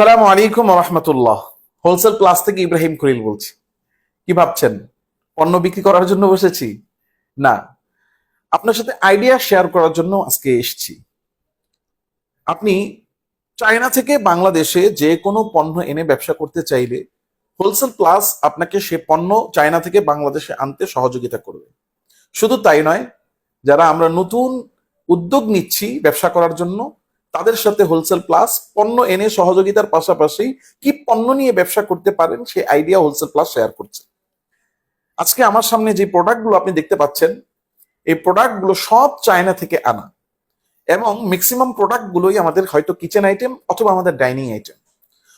সালাম আলাইকুম রহমতুল্লাহ। Wholesale plus থেকে ইব্রাহিম খলিল বলছি। কি ভাবছেন? পণ্য বিক্রি করার জন্য বসেছি? না। আপনার সাথে আইডিয়া শেয়ার করার জন্য আজকে এসেছি। আপনি চায়না থেকে বাংলাদেশে যে কোনো পণ্য এনে ব্যবসা করতে চাইলে হোলসেল প্লাস আপনাকে সে পণ্য চায়না থেকে বাংলাদেশে আনতে সহযোগিতা করবে। শুধু তাই নয়, যারা আমরা নতুন উদ্যোগ নিচ্ছি ব্যবসা করার জন্য তাদের সাথে হোলসেল প্লাস পণ্য এনে সহযোগিতার পাশাপাশি কি পণ্য নিয়ে ব্যবসা করতে পারেন সেই আইডিয়া হোলসেল প্লাস শেয়ার করছে। আজকে আমার সামনে যে প্রোডাক্টগুলো আপনি দেখতে পাচ্ছেন, এই প্রোডাক্টগুলো সব চায়না থেকে আনা এবং ম্যাক্সিমাম প্রোডাক্টগুলোই আমাদের হয়তো কিচেন আইটেম অথবা আমাদের ডাইনিং আইটেম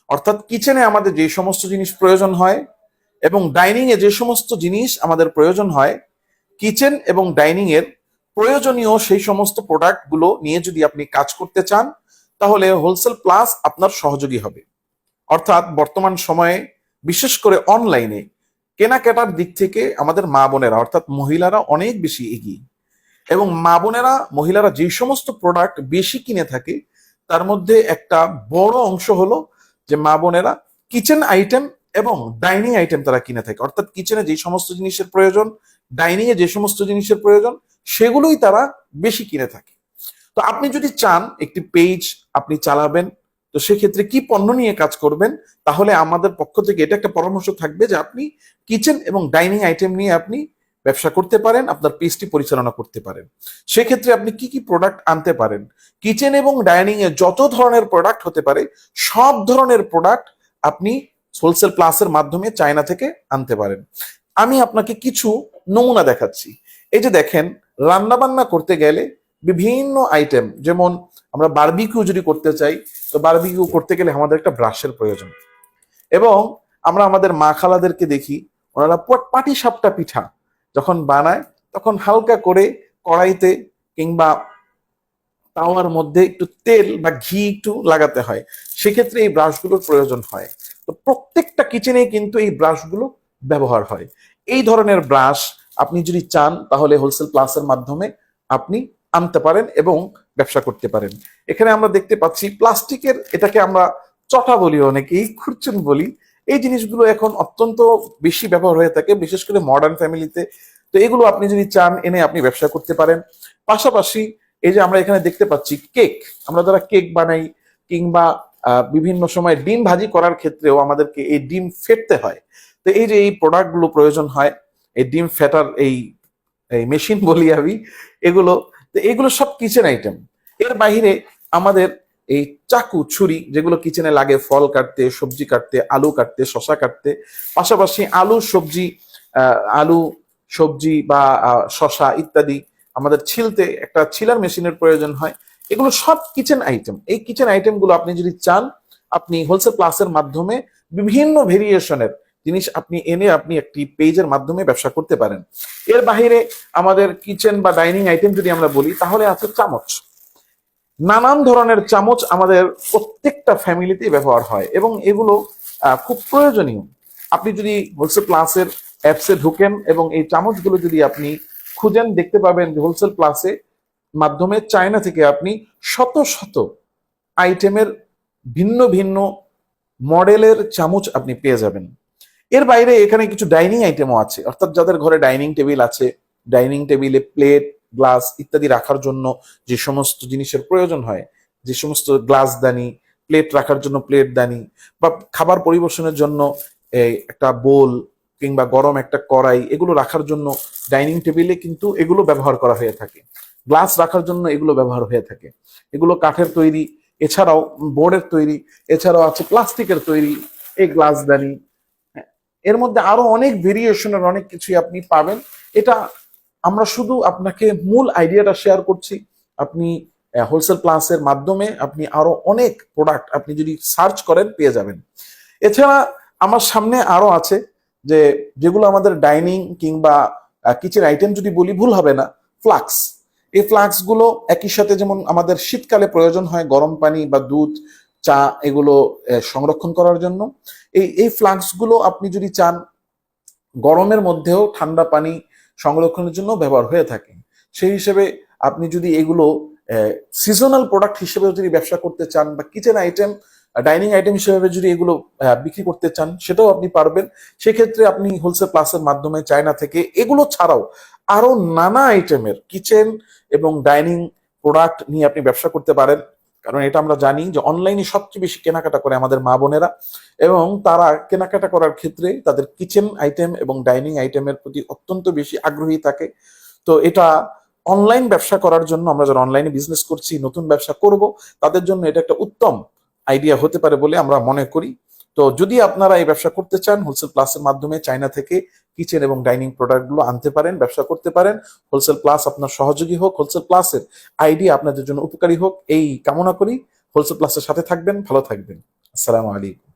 অর্থাৎ কিচেনে আমাদের যে সমস্ত জিনিস প্রয়োজন হয় এবং ডাইনিং এ যে সমস্ত জিনিস আমাদের প্রয়োজন হয় কিচেন এবং ডাইনিং এর প্রয়োজনীয় সেই সমস্ত প্রোডাক্টগুলো নিয়ে যদি আপনি কাজ করতে চান, তাহলে হোলসেল প্লাস আপনার সহযোগী হবে। অর্থাৎ বর্তমান সময়ে, বিশেষ করে অনলাইনে কেনাকাটার দিক থেকে আমাদের মা বোনেরা, অর্থাৎ মহিলারা অনেক বেশি এগিয়ে। এবং মা বোনেরা, মহিলারা যে সমস্ত প্রোডাক্ট বেশি কিনে থাকে, তার মধ্যে একটা বড় অংশ হলো যে মা বোনেরা কিচেন আইটেম এবং ডাইনিং আইটেম তারা কিনে থাকে। অর্থাৎ কিচেনে যে সমস্ত জিনিসের প্রয়োজন ডাইনিং এ যে সমস্ত জিনিসের প্রয়োজন, সেগুলোই তারা বেশি কিনে থাকে। তো আপনি যদি চান একটি পেজ আপনি চালাবেন, তো সেক্ষেত্রে কি পণ্য নিয়ে কাজ করবেন, তাহলে আমাদের পক্ষ থেকে এটা একটা পরামর্শ থাকবে যে আপনি কিচেন এবং ডাইনিং আইটেম নিয়ে আপনি ব্যবসা করতে পারেন, আপনার পেজটি পরিচালনা করতে পারেন। সেক্ষেত্রে আপনি কি কি প্রোডাক্ট আনতে পারেন? কিচেন এবং ডাইনিং এ যত ধরনের প্রোডাক্ট হতে পারে, সব ধরনের প্রোডাক্ট আপনি হোলসেল প্লাসের মাধ্যমে চায়না থেকে আনতে পারেন। আমি আপনাকে কিছু নমুনা দেখাচ্ছি। এই যে দেখেন রান্না বান্না করতে গেলে বিভিন্ন আইটেম যেমন আমরা বারবিকিউ যদি করতে চাই, তো বারবিকিউ করতে গেলে আমাদের একটা ব্রাশের প্রয়োজন। এবং আমরা আমাদের মা খালাদেরকে দেখি, ওনারা পাটি সাপটা পিঠা যখন বানায়, তখন হালকা করে কড়াইতে কিংবা তাওয়ার মধ্যে একটু তেল বা ঘি একটু লাগাতে হয়। সেক্ষেত্রে এই ব্রাশগুলোর প্রয়োজন হয়। তো প্রত্যেকটা কিচেনে কিন্তু এই ব্রাশগুলো ব্যবহার হয়। এই ধরনের ব্রাশ আপনি যদি চান, তাহলে হোলসেল প্লাসের মাধ্যমে আপনি আনতে পারেন এবং ব্যবসা করতে পারেন। এখানে আমরা দেখতে পাচ্ছি প্লাস্টিকের, এটাকে আমরা চটা বলি অনেকেই, খুরচুন বলি। এই জিনিসগুলো এখন অত্যন্ত বেশি ব্যবহার হয়ে থাকে, বিশেষ করে মডার্ন ফ্যামিলিতে তো এগুলো আপনি যদি চান, এনে আপনি ব্যবসা করতে পারেন। পাশাপাশি এই যে আমরা এখানে দেখতে পাচ্ছি কেক আমরা যারা কেক বানাই কিংবা বিভিন্ন সময় ডিম ভাজি করার ক্ষেত্রেও আমাদেরকে এই ডিম ফেটতে হয়। তো এই যে এই প্রোডাক্টগুলো প্রয়োজন হয়, এই ডিম ফেটার এই এই মেশিন বলি আমি, এগুলো, তো এগুলো সব কিচেন আইটেম এর বাইরে আমাদের এই চাকু ছুরি, যেগুলো কিচেনে লাগে, ফল কাটতে, সবজি কাটতে, আলু কাটতে শশা কাটতে, পাশাপাশি আলু সবজি আলু সবজি বা শশা ইত্যাদি আমাদের ছিলতে, একটা ছিলার মেশিনের প্রয়োজন হয়। এগুলো সব কিচেন আইটেম এই কিচেন আইটেমগুলো আপনি যদি চান, আপনি হোলসেল প্লাসের মাধ্যমে বিভিন্ন ভেরিয়েশনের জিনিস আপনি এনে আপনি একটি পেজের মাধ্যমে ব্যবসা করতে পারেন। এর বাইরে আমাদের কিচেন বা ডাইনিং আইটেম যদি আমরা বলি, তাহলে আছে চামচ। নানান ধরনের চামচ আমাদের প্রত্যেকটা ফ্যামিলিতে ব্যবহার হয় এবং এগুলো খুব প্রয়োজনীয়। আপনি যদি হোলসেল প্লাসের অ্যাপসে ঢুকেন এবং এই চামচগুলো যদি আপনি খুঁজেন, দেখতে পাবেন যে হোলসেল প্লাসে মাধ্যমে চায়না থেকে আপনি শত শত আইটেমের ভিন্ন ভিন্ন মডেলের চামচ আপনি পেয়ে যাবেন। এর বাইরে এখানে কিছু ডাইনিং আইটেমও আছে। অর্থাৎ যাদের ঘরে ডাইনিং টেবিল আছে ডাইনিং টেবিলে প্লেট গ্লাস ইত্যাদি রাখার জন্য যে সমস্ত জিনিসের প্রয়োজন হয়, যে সমস্ত গ্লাস দানি প্লেট রাখার জন্য প্লেট দানি, বা খাবার পরিবেশনের জন্য একটা বোল কিংবা গরম একটা কড়াই, এগুলো রাখার জন্য ডাইনিং টেবিলে কিন্তু এগুলো ব্যবহার করা হয়ে থাকে। গ্লাস রাখার জন্য এগুলো ব্যবহার হয়ে থাকে। এগুলো কাঠের তৈরি, এছাড়াও বোর্ডের তৈরি, এছাড়াও আছে প্লাস্টিকের তৈরি এই গ্লাস দানি। এর মধ্যে আরও অনেক ভেরিয়েশনের অনেক কিছুই আপনি পাবেন। এটা আমরা শুধু আপনাকে মূল আইডিয়াটা শেয়ার করছি। আপনি হোলসেল প্লাসের মাধ্যমে আপনি আরও অনেক প্রোডাক্ট আপনি যদি সার্চ করেন পেয়ে যাবেন। এছাড়া আমার সামনে আরও আছে যে, যেগুলো আমাদের ডাইনিং কিংবা কিচেন আইটেম যদি বলি, ভুল হবে না ফ্লাক্স এই ফ্লাক্সগুলো একই সাথে যেমন আমাদের শীতকালে প্রয়োজন হয় গরম পানি বা দুধ, চা এগুলো সংরক্ষণ করার জন্য। এই এই ফ্লাক্সগুলো আপনি যদি চান, গরমের মধ্যেও ঠান্ডা পানি সংরক্ষণের জন্য ব্যবহার হয়ে থাকে। সেই হিসেবে আপনি যদি এগুলো সিজনাল প্রোডাক্ট হিসেবে যদি ব্যবসা করতে চান বা কিচেন আইটেম ডাইনিং আইটেম হিসেবে যদি এগুলো বিক্রি করতে চান, সেটাও আপনি পারবেন। সেক্ষেত্রে আপনি হোলসেল প্লাসের মাধ্যমে চায়না থেকে এগুলো ছাড়াও আরও নানা আইটেমের কিচেন এবং ডাইনিং প্রোডাক্ট নিয়ে আপনি ব্যবসা করতে পারেন। কারণ এটা আমরা জানি যে অনলাইনে সবচেয়ে বেশি কেনাকাটা করে আমাদের মা বোনেরা এবং তারা কেনাকাটা করার ক্ষেত্রে তাদের কিচেন আইটেম এবং ডাইনিং আইটেমের প্রতি অত্যন্ত বেশি আগ্রহী থাকে। তো এটা অনলাইন ব্যবসা করার জন্য আমরা যারা অনলাইনে বিজনেস করছি, নতুন ব্যবসা করব, তাদের জন্য এটা একটা উত্তম আইডিয়া হতে পারে বলে আমরা মনে করি। তো যদি আপনারা এই ব্যবসা করতে চান হোলসেল প্লাসের মাধ্যমে চায়না থেকে কিচেন এবং ডাইনিং প্রোডাক্টগুলো আনতে পারেন, ব্যবসা করতে পারেন হোলসেল প্লাস আপনার সহযোগী হোক হোলসেল প্লাসের আইডিয়া আপনাদের জন্য উপকারী হোক, এই কামনা করি। হোলসেল প্লাসের সাথে থাকবেন, ভালো থাকবেন। আসসালামু আলাইকুম।